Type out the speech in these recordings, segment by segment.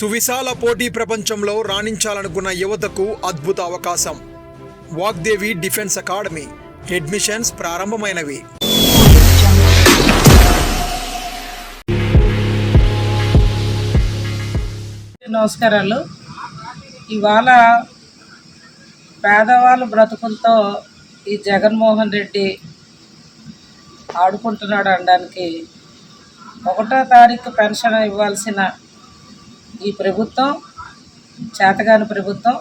సువిశాల పోటీ ప్రపంచంలో రాణించాలనుకున్న యువతకు అద్భుత అవకాశం. Vagdevi defence academy. అడ్మిషన్స్ ప్రారంభమైనవి. నమస్కారాలు. ఇవాళ పేదవాళ్ళ బ్రతుకులతో ఈ జగన్మోహన్ రెడ్డి ఆడుకుంటున్నాడు అనడానికి ఒకటో తారీఖు పెన్షన్ ఇవ్వాల్సిన ఈ ప్రభుత్వం చేతగాని ప్రభుత్వం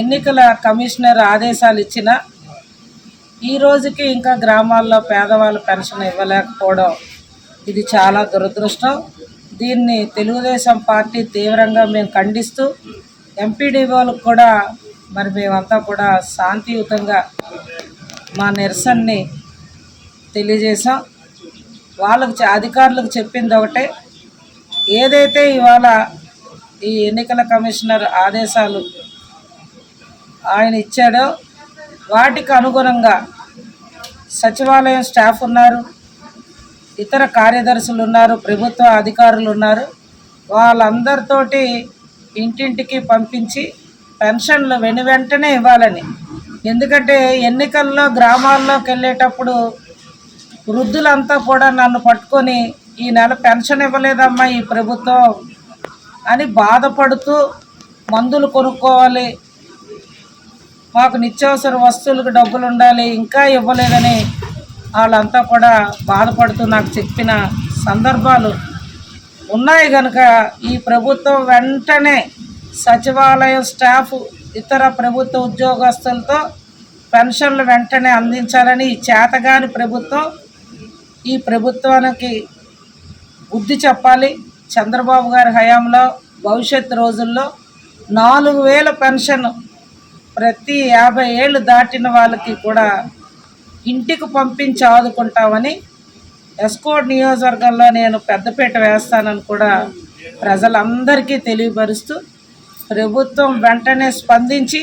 ఎన్నికల కమిషనర్ ఆదేశాలు ఇచ్చిన ఈ రోజుకి ఇంకా గ్రామాల్లో పేదవాళ్ళు పెన్షన్ ఇవ్వలేకపోవడం ఇది చాలా దురదృష్టం. దీన్ని తెలుగుదేశం పార్టీ తీవ్రంగా మేము ఖండిస్తూ ఎంపీడీఓలకు కూడా మరి మేమంతా కూడా శాంతియుతంగా మా నిరసనని తెలియజేశాం. వాళ్ళకు అధికారులకు చెప్పింది ఒకటే ఏదైతే ఇవాళ ఈ ఎన్నికల కమిషనర్ ఆదేశాలు ఆయన ఇచ్చాడో వాటికి అనుగుణంగా సచివాలయం స్టాఫ్ ఉన్నారు ఇతర కార్యదర్శులు ఉన్నారు ప్రభుత్వ అధికారులు ఉన్నారు. వాళ్ళందరితోటి ఇంటింటికి పంపించి పెన్షన్లు వెను వెంటనే ఇవ్వాలని. ఎందుకంటే ఎన్నికల్లో గ్రామాల్లోకి వెళ్ళేటప్పుడు వృద్ధులంతా కూడా నన్ను పట్టుకొని ఈ నెల పెన్షన్ ఇవ్వలేదమ్మా ఈ ప్రభుత్వం అని బాధపడుతూ మందులు కొనుక్కోవాలి. మాకు నిత్యావసర వస్తువులకు డబ్బులు ఉండాలి ఇంకా ఇవ్వలేదని వాళ్ళంతా కూడా బాధపడుతూ నాకు చెప్పిన సందర్భాలు ఉన్నాయి కనుక ఈ ప్రభుత్వం వెంటనే సచివాలయం స్టాఫ్ ఇతర ప్రభుత్వ ఉద్యోగస్తులతో పెన్షన్లు వెంటనే అందించాలని ఈ చేతగాని ప్రభుత్వం ఈ ప్రభుత్వానికి బుద్ధి చెప్పాలి. చంద్రబాబు గారి హయాంలో భవిష్యత్ రోజుల్లో నాలుగు వేల పెన్షన్ ప్రతి యాభై ఏళ్ళు దాటిన వాళ్ళకి కూడా ఇంటికి పంపించి ఆదుకుంటామని ఎస్కోట్ నియోజకవర్గంలో నేను పెద్దపీట వేస్తానని కూడా ప్రజలందరికీ తెలియపరుస్తూ ప్రభుత్వం వెంటనే స్పందించి